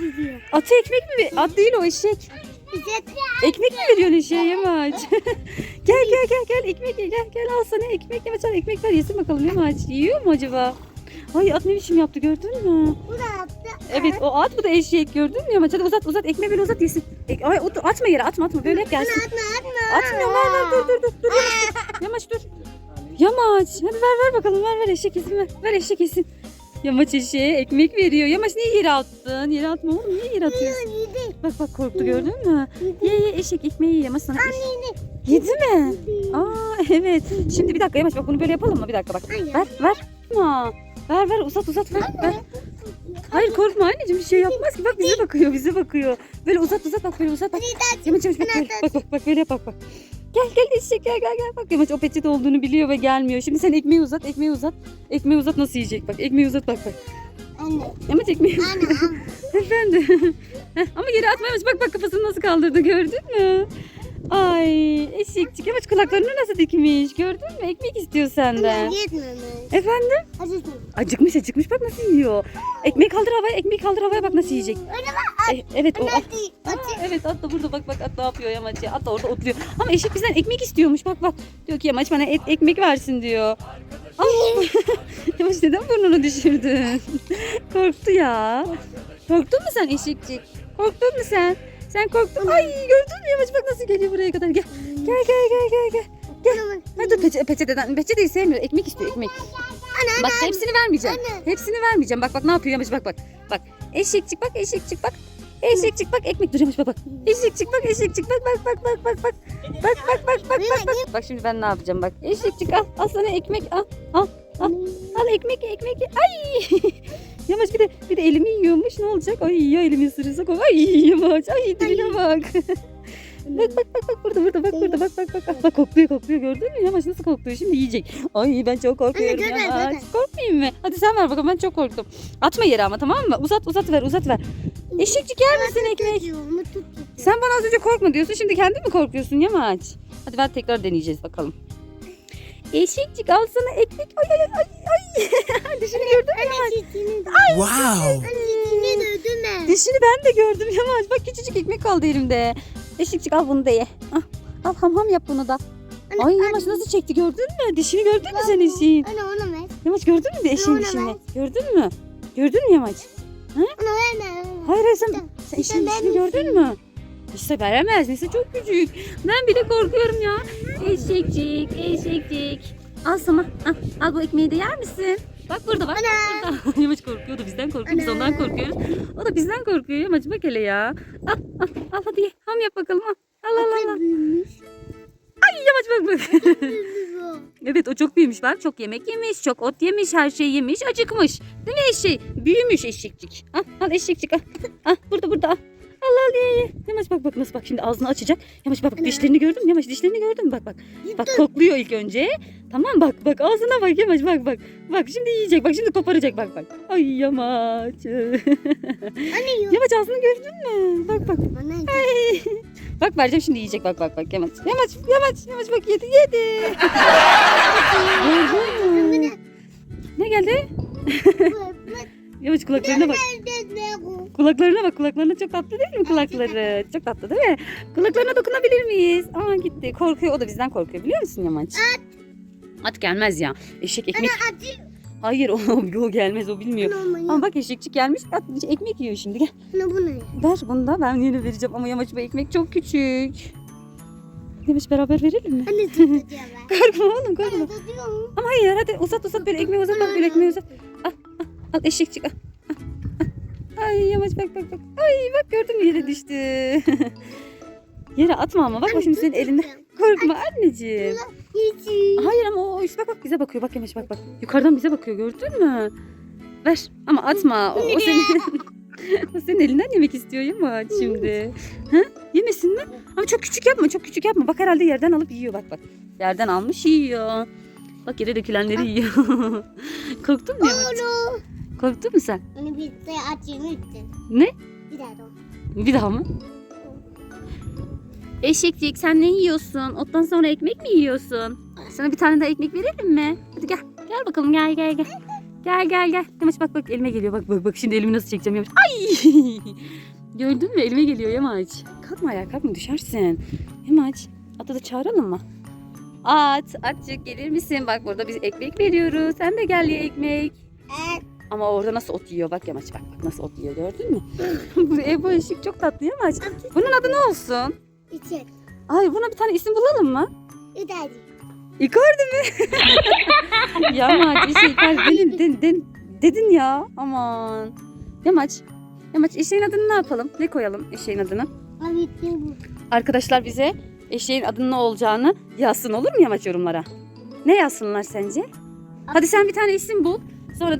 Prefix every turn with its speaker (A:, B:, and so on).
A: gidiyor.
B: Atı ekmek mi? At değil o eşek. Ekmek mi veriyorsun eşeğe Yamaç? gel gel gel gel ekmek ye gel gel al sana ekmek Yamaç al ekmek ver yesin bakalım Yamaç. Yiyor mu acaba? Ay at ne biçim yaptı gördün mü?
A: bu da attı.
B: Evet o at bu da eşek gördün mü Yamaç? Hadi uzat uzat ekmeği böyle uzat yesin. Ek- Ay otur, atma yere atma atma böyle hep gelsin.
A: Atma atma.
B: Atmıyorum ver ver dur dur dur. dur dur. Yamaç dur. Yamaç hadi ver ver bakalım ver ver eşek yesin ver. Ver eşek yesin. Yamaç eşeğe ekmek veriyor. Yamaç niye yere attın? Yere atma oğlum niye yere atıyorsun?
A: Yedi.
B: Bak bak korktu gördün mü? Ye ye eşek ekmeği ye Yamaç sana.
A: Yedi.
B: Yedi mi? Aa evet. Şimdi bir dakika Yamaç bak bunu böyle yapalım mı? Bir dakika bak.
A: Hayır.
B: Ver ver. Korkma. Ver ver uzat uzat ver. ver. Hayır korkma anneciğim bir şey yapmaz ki. Bak bize bakıyor bize bakıyor. Böyle uzat uzat bak böyle uzat bak. Yamaç Yamaç bak böyle bak bak bak böyle yap bak bak. Gel gel eşek gel gel gel. Bak Yamaç o peçete olduğunu biliyor ve gelmiyor. Şimdi sen ekmeği uzat ekmeği uzat. Ekmeği uzat nasıl yiyecek bak. Ekmeği uzat bak bak.
A: Anne.
B: Yamaç ekmeği
A: Anne.
B: Efendim. Ama geri atmayamış. Bak bak kafasını nasıl kaldırdı gördün mü? Ay eşekçik. Yamaç kulaklarını nasıl dikmiş. Gördün mü? Ekmek istiyor senden.
A: Anne yetmemiş.
B: Efendim?
A: Acıtma.
B: Acıkmış acıkmış. Bak nasıl yiyor. Ekmeği kaldır havaya. Ekmeği kaldır havaya bak nasıl yiyecek.
A: Öyle bak.
B: E, evet o.
A: Hadi.
B: Aa, evet at da burada bak bak at ne yapıyor Yamaç ya. At da orada otluyor. Ama eşek bizden ekmek istiyormuş. Bak bak. Diyor ki Yamaç bana et, ekmek versin diyor. Ay. Yamaç neden burnunu düşürdün? Korktu ya. Korktun mu sen eşekçik? Korktun mu sen? Sen korktun. Ay gördün mü Yamaç bak nasıl geliyor buraya kadar. Gel gel gel gel gel. gel. Gel. Hadi peçe, peçeteden. Peçeteyi sevmiyor. Ekmek istiyor ekmek.
A: Anne.
B: Bak hepsini vermeyeceğim.
A: Anne.
B: Hepsini vermeyeceğim. Bak bak ne yapıyor Yamaç bak bak. Bak eşekçik bak eşekçik bak. Eşekçik bak ekmek dur Yamaç bak bak. Eşekçik bak eşekçik bak bak bak bak bak bak. Bak bak bak bak bak bak. Bak şimdi ben ne yapacağım bak. Eşekçik al. Al sana ekmek al. Al. Al. Al ekmek ekmek. Ay. Yamaç bir de bir de elimi yiyormuş. Ne olacak? Ay ya elimi ısırırsak. Ay Yamaç. Ay diline bak. Bak bak bak bak burada burada bak burada bak bak bak bak bak kokluyor kokluyor gördün mü Yamaç nasıl kokluyor şimdi yiyecek. Ay ben çok korkuyorum
A: Anne, dur,
B: Yamaç. Korkmayayım mı? Hadi sen ver bakalım ben çok korktum. Atma yere ama tamam mı? Uzat uzat ver uzat ver. Eşekçik yer misin ekmek?
A: Tutuyor, tut, tut.
B: Sen bana az önce korkma diyorsun şimdi kendin mi korkuyorsun Yamaç? Hadi ver tekrar deneyeceğiz bakalım. Eşekçik al sana ekmek. Ay ay ay ay. Dişini gördün mü Yamaç?
A: Çiçeğini de.
C: Wow.
A: Çiçeğini de.
B: Dişini ben de gördüm Yamaç. Bak küçücük ekmek kaldı elimde. Eşekçik al bunu da ye. Al, al ham ham yap bunu da.
A: Anne,
B: Ay
A: anne.
B: Yamaç nasıl çekti gördün mü? Dişini gördün mü sen eşeğin?
A: Anne onu ver.
B: Yamaç gördün mü de dişini?
A: ver.
B: Gördün mü? Gördün mü Yamaç?
A: Onu verme.
B: Hayır hayır sen,
A: Sen-
B: eşeğin dişini gördün mü? İşte veremez. Neyse çok küçük. Ben bile korkuyorum ya. Eşekcik, eşekcik. Al sana. Al, al bu ekmeği de yer misin? Bak burada bak.
A: Ana.
B: Burada. Yamaç korkuyor da bizden korkuyor. Biz ondan korkuyoruz. O da bizden korkuyor. Yamaç bak hele ya. Al, al, al hadi ye. Ham yap bakalım. Al, al, al. al. Ay Yamaç bak bak. Evet o çok büyümüş bak. Çok yemek yemiş. Çok ot yemiş. Her şey yemiş. Acıkmış. Değil mi eşek? Büyümüş eşekcik. Al, al eşekcik al. Al burada burada al. Al al ye ye. Yamaç bak bak nasıl bak şimdi ağzını açacak. Yamaç bak bak dişlerini gördün mü? Yamaç dişlerini gördün mü? Bak bak. Bak kokluyor ilk önce. Tamam bak bak ağzına bak Yamaç bak bak. Bak şimdi yiyecek bak şimdi koparacak bak bak. Ay Yamaç.
A: Anne yok.
B: Yamaç ağzını gördün mü? Bak bak.
A: Bana
B: Bak vereceğim şimdi yiyecek bak bak bak Yamaç. Yamaç Yamaç Yamaç bak yedi yedi. Gördün mü? Ne geldi? Yamaç kulaklarına bak. Kulaklarına bak. Kulaklarına çok tatlı değil mi kulakları? Çok tatlı değil mi? Kulaklarına dokunabilir miyiz? Aa gitti. Korkuyor. O da bizden korkuyor biliyor musun Yamaç? At. At gelmez ya. Eşek ekmek.
A: Acı.
B: Hayır o, o gelmez o bilmiyor. Ama bak eşekçik gelmiş. At, ekmek yiyor şimdi. Gel.
A: Anne bu ne?
B: Ver bunu da ben yine vereceğim ama Yamaç bu ekmek çok küçük. Yamaç beraber verelim mi?
A: Anne ben.
B: Korkma oğlum korkma.
A: Anne tutuyorum.
B: Ama hayır hadi uzat uzat böyle ekmeği uzat bak böyle ekmeği uzat. Al al al eşekçik al. Ay yamaç bak bak bak. Ay bak gördün mü yere düştü. yere atma ama bak bak şimdi senin elinde. Korkma anneciğim. Hayır ama o üst bak bak bize bakıyor bak yamaç bak bak. Yukarıdan bize bakıyor gördün mü? Ver ama atma. O, o senin o senin elinden yemek istiyor yamaç şimdi. Ha? Yemesin mi? Ama çok küçük yapma çok küçük yapma. Bak herhalde yerden alıp yiyor bak bak. Yerden almış yiyor. Bak yere dökülenleri yiyor. Korktun mu yamaç? Korktun mu sen?
A: Anne bir açayım lütfen.
B: Ne?
A: Bir daha.
B: Bir daha mı? Eşekcik sen ne yiyorsun? Ottan sonra ekmek mi yiyorsun? Sana bir tane daha ekmek verelim mi? Hadi gel. Gel bakalım gel gel gel. Gel gel gel. Yamaç bak bak elime geliyor. Bak bak bak şimdi elimi nasıl çekeceğim Yamaç. Ay! Gördün mü elime geliyor Yamaç. Kalkma ayağa kalkma düşersin. Yamaç atı da çağıralım mı? At, atçık gelir misin? Bak burada biz ekmek veriyoruz. Sen de gel ye ekmek. Ama orada nasıl ot yiyor bak Yamaç bak, bak nasıl ot yiyor gördün mü? Bu Ebu ışık çok tatlı Yamaç. Bunun adı ne olsun?
A: İçin.
B: Ay buna bir tane isim bulalım mı?
A: Üdacı.
B: Icardi mi? Yamaç bir şey Icardi dedin, dedin, dedin, dedin ya aman. Yamaç. Yamaç eşeğin adını ne yapalım? Ne koyalım eşeğin adını? Arkadaşlar bize eşeğin adının ne olacağını yazsın olur mu Yamaç yorumlara? Ne yazsınlar sence? Hadi sen bir tane isim bul. Sonra da